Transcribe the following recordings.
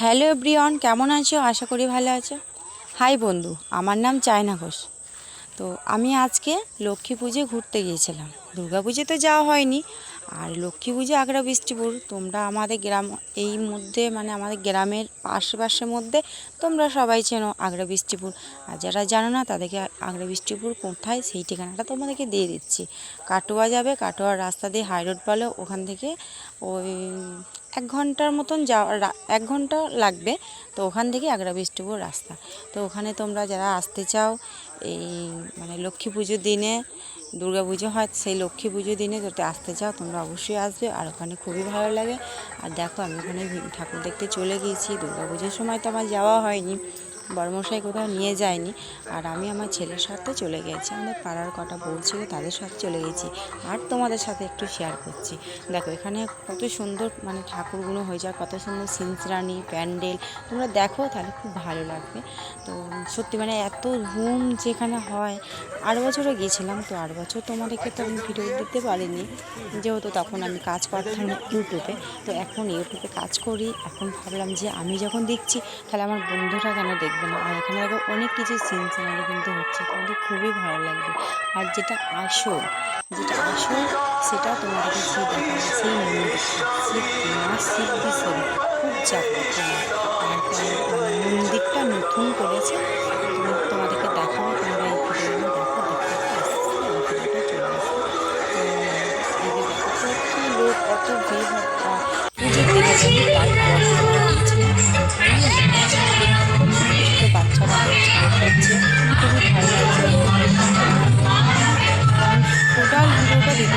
Hello everyone, কেমন আছো? আশা করি ভালো আছো। হাই বন্ধু, আমার নাম চায়না ঘোষ। তো আমি আজকে লক্ষ্মী পুজো ঘুরতে গিয়েছিলাম। দুর্গা পুজো তো যাওয়া হয়নি, আর লক্ষ্মী পুজো আগ্রা বৃষ্টিপুর, তোমরা আমাদের গ্রাম, এই মধ্যে মানে আমাদের গ্রামের আশেপাশের মধ্যে, তোমরা সবাই চেনো আগ্রা বৃষ্টিপুর। আর যারা জানো না, তাদেরকে আগ্রা বৃষ্টিপুর কোথায়, সেই ঠিকানাটা তোমাদেরকে দিয়ে দিচ্ছি। কাটোয়া যাবে, কাটোয়ার রাস্তা দিয়ে হাই রোড বলে, ওখান থেকে ওই এক ঘণ্টার মতন যাওয়া এক ঘণ্টা লাগবে। তো ওখান থেকে আগ্রা বিষ্টুপুর রাস্তা। তো ওখানে তোমরা যারা আসতে চাও, এই মানে লক্ষ্মী পুজোর দিনে, দুর্গা পুজো হয়, সেই লক্ষ্মী পুজোর দিনে যদি আসতে চাও, তোমরা অবশ্যই আসবে। আর ওখানে খুবই ভালো লাগে। আর দেখো, আমি ওখানে ঠাকুর দেখতে চলে গিয়েছি। দুর্গা পুজোর সময় তো আমার যাওয়া হয়নি। বড়মশাই কোথাও নিয়ে যায়নি। আর আমি আমার ছেলের সাথে চলে গেছি। আমাদের পাড়ার কটা বউ ছিল, তাদের সাথে চলে গেছি আর তোমাদের সাথে একটু শেয়ার করছি। দেখো, এখানে কত সুন্দর মানে ঠাকুরগুলো হয়ে যায়, কত সুন্দর সিনসরানি, প্যান্ডেল। তোমরা দেখো, তাহলে খুব ভালো লাগবে। তো সত্যি মানে এত রুম যেখানে হয়, আট বছরও গিয়েছিলাম, তো আট বছর তোমাদেরকে তো আমি ভিডিও দিতে পারিনি। যেহেতু তখন আমি কাজ করতাম ইউটিউবে, তো এখন ইউটিউবে কাজ করি। এখন ভাবলাম যে আমি যখন দেখছি, তাহলে আমার বন্ধুরা কেন দেখবে? না। আর এখানে দেখো অনেক কিছু সিন সিনারি কিন্তু হচ্ছে। কিন্তু খুবই ভালো লাগবে। আর যেটা আসল যেটা আসল সেটা তোমাদেরকে সেই দেখাবে। সেই মন্দিরটা শিব মা খুব জাগ্রত আর মানে মন্দিরটা নতুন করেছে। তোমাদেরকে দেখাবো, তোমরা এই ভিডিওগুলো দেখো, দেখতে দেখতে চলে আসবে। দেখো তো লোক, কত পুজোর তারপর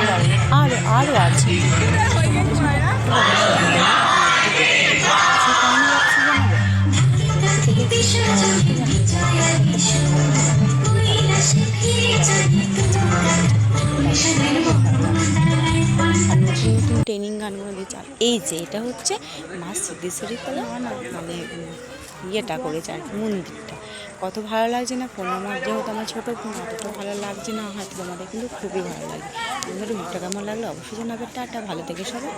দেখতে আর নতুন নতুন ট্রেনিং গানগুলো দিচ্ছে আর এই যে, এটা হচ্ছে মা সিদ্ধেশ্বরী তলা মানে ইয়েটা করেছে আর মন্দিরটা। কত ভালো লাগছে না ফোন? আমার যেহেতু আমার ছোটো ফোন অত ভালো লাগছে না হয়তো আমাদের কিন্তু খুবই ভালো লাগে। আমাদের মুখটা কেমন লাগল? অবশ্যই জানাবে। টাটা, ভালো থেকে সবাই।